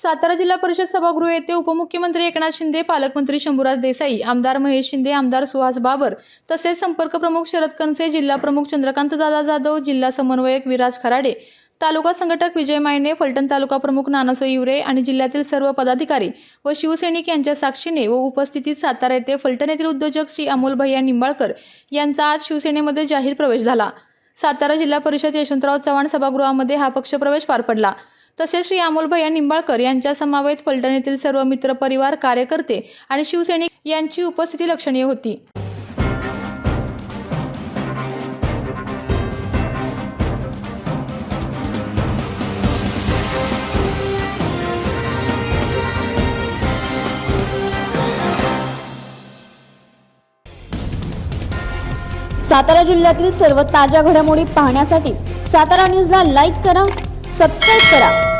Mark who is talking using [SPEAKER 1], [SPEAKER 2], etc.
[SPEAKER 1] सातारा जिल्हा परिषद सभागृह येथे उपमुख्यमंत्री एकनाथ शिंदे पालकमंत्री शंभूराज देसाई आमदार महेश शिंदे आमदार सुहास बाबर तसेच संपर्क प्रमुख शरद कनसे जिल्हा प्रमुख चंद्रकांत दादा जाधव जिल्हा समन्वयक विराज खराडे तालुका संघटक विजय मायने फलटण तालुका प्रमुख नानासो इवरे आणि जिल्ह्यातील सर्व पदाधिकारी व शिवसैनिक यांच्या साक्षीने व उपस्थितीत सातारा येथे फलटण येथील उद्योजक श्री अमोल भैया निंबाळकर यांचा आज शिवसेनेमध्ये जाहीर प्रवेश झाला. सातारा जिल्हा परिषद यशवंतराव चव्हाण सभागृहामध्ये हा पक्षप्रवेश पार पडला. तसेच श्री अमोल भैया निंबाळकर यांच्या समावेत फलटण येथील सर्व मित्रपरिवार कार्यकर्ते आणि शिवसैनिक यांची उपस्थिती लक्षणीय होती.
[SPEAKER 2] सातारा जिल्ह्यातील सर्व ताज्या घडामोडी पाहण्यासाठी सातारा न्यूजला लाईक करा सबस्क्राईब करा.